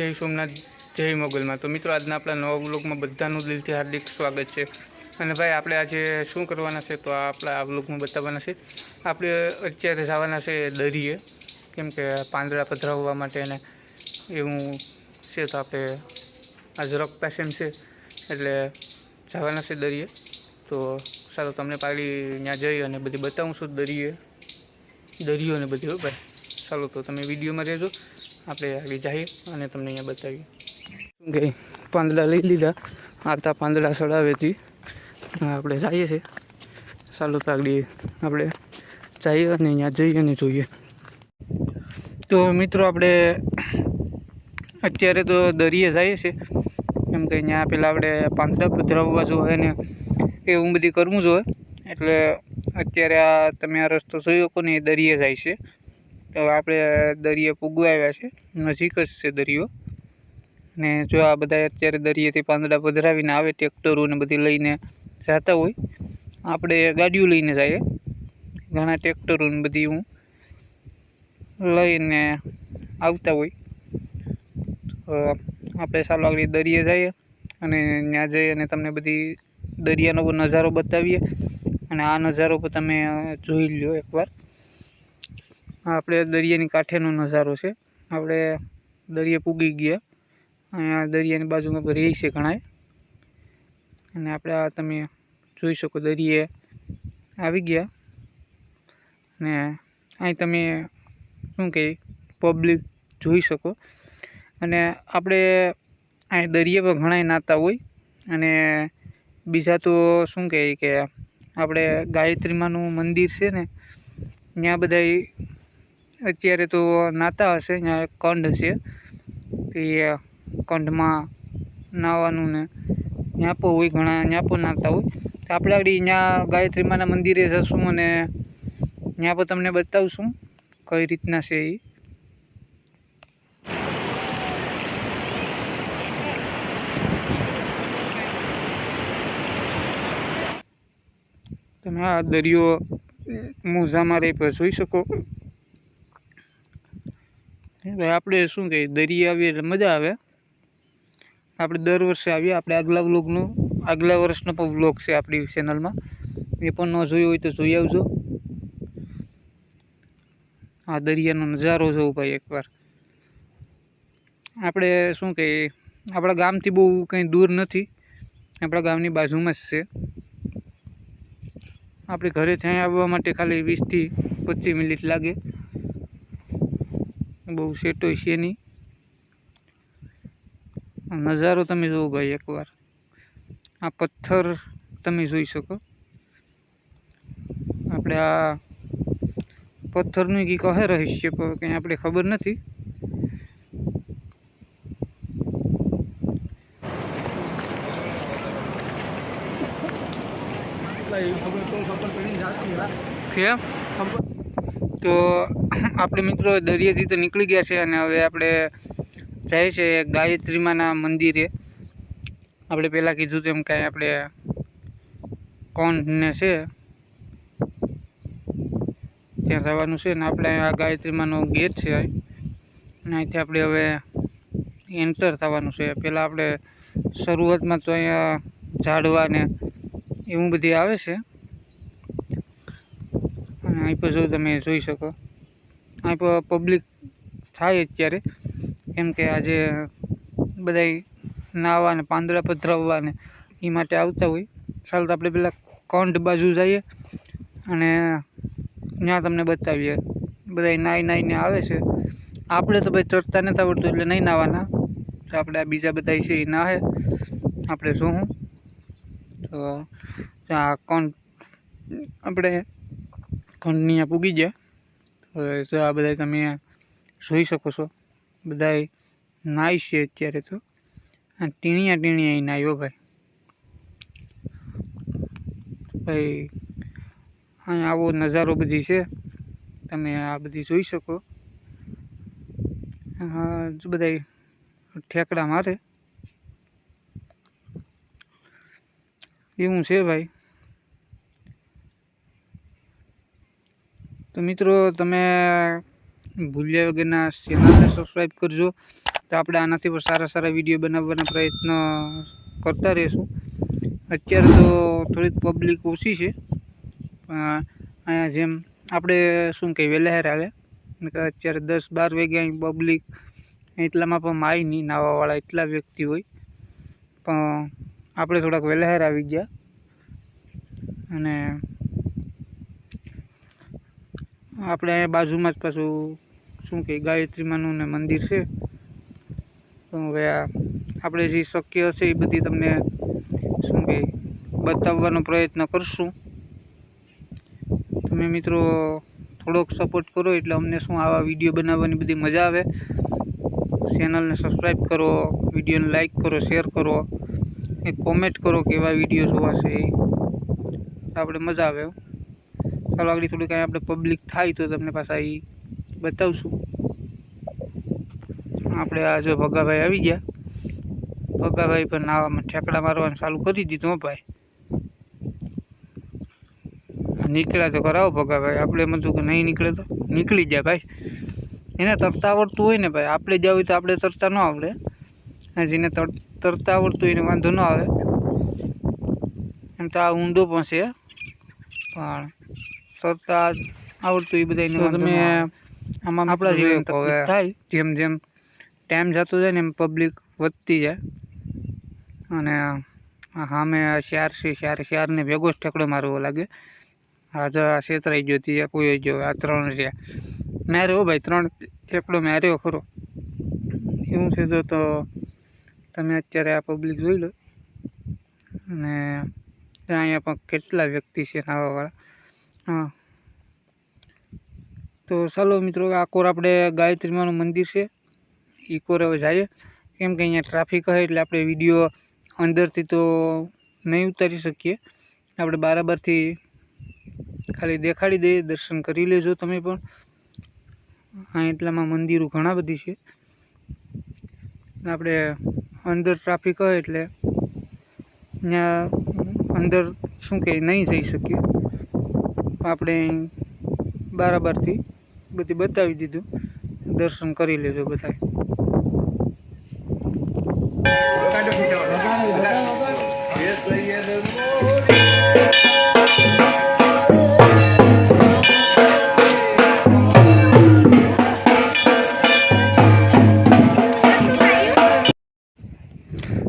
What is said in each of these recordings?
જય સોમનાથ, જય મોગલમાં. તો મિત્રો, આજના આપણા નવા વ્લોગમાં બધાનું દિલથી હાર્દિક સ્વાગત છે. અને ભાઈ, આપણે આજે શું કરવાના છે તો આપણા આ વ્લોગમાં બતાવવાના છે. આપણે અત્યારે જવાના છે દરિયે, કેમ કે પાંદડા પધરાવવા માટે અને એવું છે તો આપણે આજ રોક પેશન છે, એટલે જવાના છે દરિયે. તો સારું, તમને પાડી ત્યાં જઈ અને બધી બતાવું છું દરિયે, દરિયો ને બધી ભાઈ. ચાલો તો તમે વિડીયોમાં રહેજો. આપણે આગળ જઈએ અને તમને અહીંયા બતાવીએ. કે, પાંદડા લઈ લીધા. આતા પાંદડા સડાવેથી આપણે જઈએ છીએ. ચાલો તાગડી આપણે જઈએ અને અહીંયા જઈએ અને જોઈએ. તો મિત્રો આપણે અત્યારે તો દરિયે જઈએ છીએ. કેમ કે અહીંયા પેલા આપણે પાંદડા પધરાવવા જોઈએ ને એવું બધી કરવું જોઈએ. એટલે અત્યારે આ તમે આ રસ્તો જોયો શકો ને એ દરિયે જાય છે. તો આપણે દરિયે પૂગવા આવ્યા છે. નજીક જ છે દરિયો. ને જો આ બધા અત્યારે દરિયેથી પાંદડા પધરાવીને આવે ટ્રેક્ટરોને બધી લઈને જતા હોય, આપણે ગાડીઓ લઈને જઈએ. ઘણા ટ્રેક્ટરોને બધી હું લઈને આવતા હોય. તો આપણે ચાલો આગળ દરિયે જઈએ અને ત્યાં જઈ અને તમને બધી દરિયાનો નજારો બતાવીએ. અને આ નજારો પણ તમે જોઈ લો એકવાર. આપણે દરિયાની કાંઠેનો નજારો છે. આપણે દરિયે પૂગી ગયા અહીંયા દરિયાની બાજુમાં રહી છે ઘણાય. અને આપણે આ તમે જોઈ શકો દરિયે આવી ગયા. અને અહીં તમે શું કહે પબ્લિક જોઈ શકો. અને આપણે અહીં દરિયે પણ ઘણાય નાતા હોય. અને બીજા તો શું કહે કે આપણે ગાયત્રીમાનું મંદિર છે ને, ત્યાં બધા અત્યારે તો નાતા હશે ત્યાં એક કંડ છે. એ કંડમાં નાહવાનું ને ત્યાં પણ હોય, ઘણા ત્યાં પણ નાતા હોય. તો આપણે આગળ ત્યાં ગાયત્રીમાના મંદિરે જશું અને ત્યાં પણ તમને બતાવશું કઈ રીતના છે એ. તમે આ દરિયો મોજામાં રહી પર જોઈ શકો. આપણે શું કહીએ, દરિયે આવીએ એટલે મજા આવે. આપણે દર વર્ષે આવીએ, આપણે આગલા વ્લોગનું, આગલા વર્ષનો પણ વ્લોગ છે આપણી ચેનલમાં એ પણ ન જોયો હોય તો જોઈ આવજો. આ દરિયાનો નજારો જોવો ભાઈ એકવાર. આપણે શું કહીએ, આપણા ગામથી બહુ કંઈ દૂર નથી. આપણા ગામની બાજુમાં જ છે. આપણે ઘરે ત્યાં આવવા માટે ખાલી વીસથી પચીસ મિનિટ લાગે. બહુ સેટોય છે નહીં. નજારો તમે જુઓ ભાઈ એકવાર. આ પથ્થર તમે જોઈ શકો. આપણે આ પથ્થરનું કંઈક કહે રહસ્ય કંઈ આપણે ખબર નથી. કેમ? તો આપણે મિત્રો દરિયાથી તો નીકળી ગયા છે અને હવે આપણે જાય છે ગાયત્રીમાના મંદિરે. આપણે પહેલાં કીધું તેમ કાંઈ આપણે કોણને છે? ત્યાં જવાનું છે ને આપણે આ ગાયત્રીમાનો ગેટ છે. અને અહીંથી આપણે હવે એન્ટર થવાનું છે. પહેલાં આપણે શરૂઆતમાં તો અહીંયા ઝાડવા ને એવું બધી આવે છે. અહીં પર જો તમે જોઈ શકો. અહીં પર પબ્લિક થાય અત્યારે. કેમ કે આજે બધાય નાહવા ને પાંદડા પધરાવવા ને એ માટે આવતા હોય. ચાલો તો આપણે પહેલાં કંઠ બાજુ જઈએ અને ત્યાં તમને બતાવીએ. બધા નાહી નાહીને આવે છે. આપણે તો ભાઈ ચડતા નથી આવડતું એટલે નહીં નાહવાના. તો આપણે આ બીજા બધા છે એ નાહે. આપણે શું તો આ કંઠ આપણે કંઠની અહીંયા પૂગી ગયા. જો આ બધા તમે જોઈ શકો છો. બધા નાય છે અત્યારે તો. આ ટીણીયા ટીણીયા અહીં નાયો ભાઈ. ભાઈ અહીંયા આવો નજારો બધી છે. તમે આ બધી જોઈ શકો. હા બધા ઠેકડા મારે. એવું છે ભાઈ. તો મિત્રો, તમે ભૂલ્યા વગરના ચેનલને સબસ્ક્રાઈબ કરજો. તો આપણે આનાથી પણ સારા સારા વીડિયો બનાવવાના પ્રયત્ન કરતા રહીશું. અત્યારે તો થોડીક પબ્લિક ઓછી છે. અહીંયા જેમ આપણે શું કહીએ વહેલાહેર આવે. અત્યારે દસ બાર વાગ્યા અહીં પબ્લિક એટલામાં પણ માય નહીં, નાવાવાળા એટલા વ્યક્તિ હોય. પણ આપણે થોડાક વહેલાહેર આવી ગયા. અને આપણે અહીંયા બાજુમાં જ પાછું શું કહે ગાયત્રીમાનું ને મંદિર છે. તો હવે આ આપણે જે શક્ય હશે એ બધી તમને શું કહે બતાવવાનો પ્રયત્ન કરશું. તમે મિત્રો થોડોક સપોર્ટ કરો એટલે અમને શું આવા વીડિયો બનાવવાની બધી મજા આવે. ચેનલને સબસ્ક્રાઈબ કરો વિડીયોને લાઈક કરો શેર કરો. એ કોમેન્ટ કરો કેવા વીડિયો જોવા છે આપણે મજા આવે. ચાલો આગળ થોડી કાંઈ આપણે પબ્લિક થાય તો તમને પાછા એ બતાવશું આપણે આ જો ભગાભાઈ આવી ગયા ભગાભાઈ પણ નાવામાં ઠેકડા મારવાનું ચાલુ કરી દીધું ભાઈ નીકળ્યા તો કરાવો ભગાભાઈ આપણે એમ હતું કે નહીં નીકળે તો નીકળી જાય ભાઈ એને તરતા આવડતું હોય ને ભાઈ આપણે જ હોય તો આપણે તરતા ન આવડે જેને તર- તરતા આવડતું હોય એને વાંધો ન આવે એમ તો આ ઊંડો પણ છે પણ તરતા આવડતું એ બધા તમે આમાં આપણા જેવી તકલીફ થાય. જેમ જેમ ટાઈમ જતો જાય ને એમ પબ્લિક વધતી જાય. અને સામે આ શિયાર છે શિયાર શિયારને ભેગો જ ઠેકડો મારવો લાગે. આ જો આ છેતરાઈ ગયો આ કોઈ ગયો આ ત્રણ રહ્યા માર્યો ભાઈ ત્રણ ઠેકડો માર્યો ખરો. એવું છે તો તો તમે અત્યારે આ પબ્લિક જોઈ લો. અને અહીંયા પણ કેટલા વ્યક્તિ છે નાવાવાળા હા. તો ચાલો મિત્રો, આ કોર આપણે ગાયત્રીમાનું મંદિર છે. એ કોર હવે જઈએ કેમ કે અહીંયા ટ્રાફિક હોય એટલે આપણે વીડિયો અંદરથી તો નહીં ઉતારી શકીએ. આપણે બરાબરથી ખાલી દેખાડી દઈએ, દર્શન કરી લેજો તમે પણ. હા એટલામાં મંદિરો ઘણા બધી છે. આપણે અંદર ટ્રાફિક હોય એટલે ત્યાં અંદર શું કહે નહીં જઈ શકીએ. આપણે બરાબરથી બધી બતાવી દીધું. દર્શન કરી લેજો બધા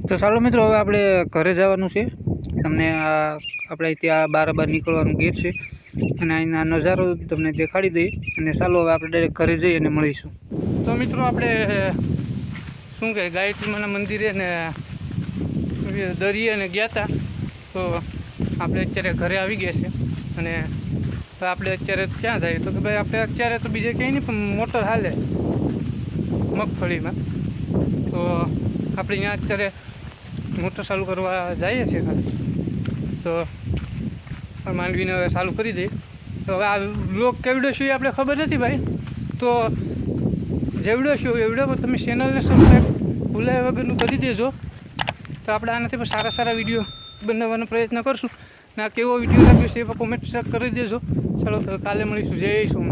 તો ચાલો મિત્રો, હવે આપણે ઘરે જવાનું છે. તમને આ આપણે ત્યાં બાર બાર નીકળવાનું ગેટ છે. અને અહીંના નજારો તમને દેખાડી દઈએ. અને ચાલો હવે આપણે ડાયરેક્ટ ઘરે જઈ અને મળીશું. તો મિત્રો આપણે શું કહે ગાયત્રીમાના મંદિરે ને દરિયે ને ગયા હતા તો આપણે અત્યારે ઘરે આવી ગયા છે. અને આપણે અત્યારે ક્યાં જઈએ તો કે ભાઈ આપણે અત્યારે તો બીજે ક્યાંય નહીં, પણ મોટર હાલે મગફળીમાં. તો આપણે અહીંયા અત્યારે મોટર ચાલુ કરવા જઈએ છીએ ખાલી તો માંડવીને હવે ચાલુ કરી દઈએ તો હવે આ લોક કેવડો શું એ આપણે ખબર નથી ભાઈ. તો જેવડો શું એવડો તમે ચેનલને સબસ્ક્રાઈબ ભૂલાય વગરનું કરી દેજો. તો આપણે આનાથી પણ સારા સારા વીડિયો બનાવવાનો પ્રયત્ન કરશું. ના કેવો વીડિયો લાગ્યો છે એ પણ કોમેન્ટ કરી દેજો. ચાલો તો કાલે મળીશું. જય સોમનાથ.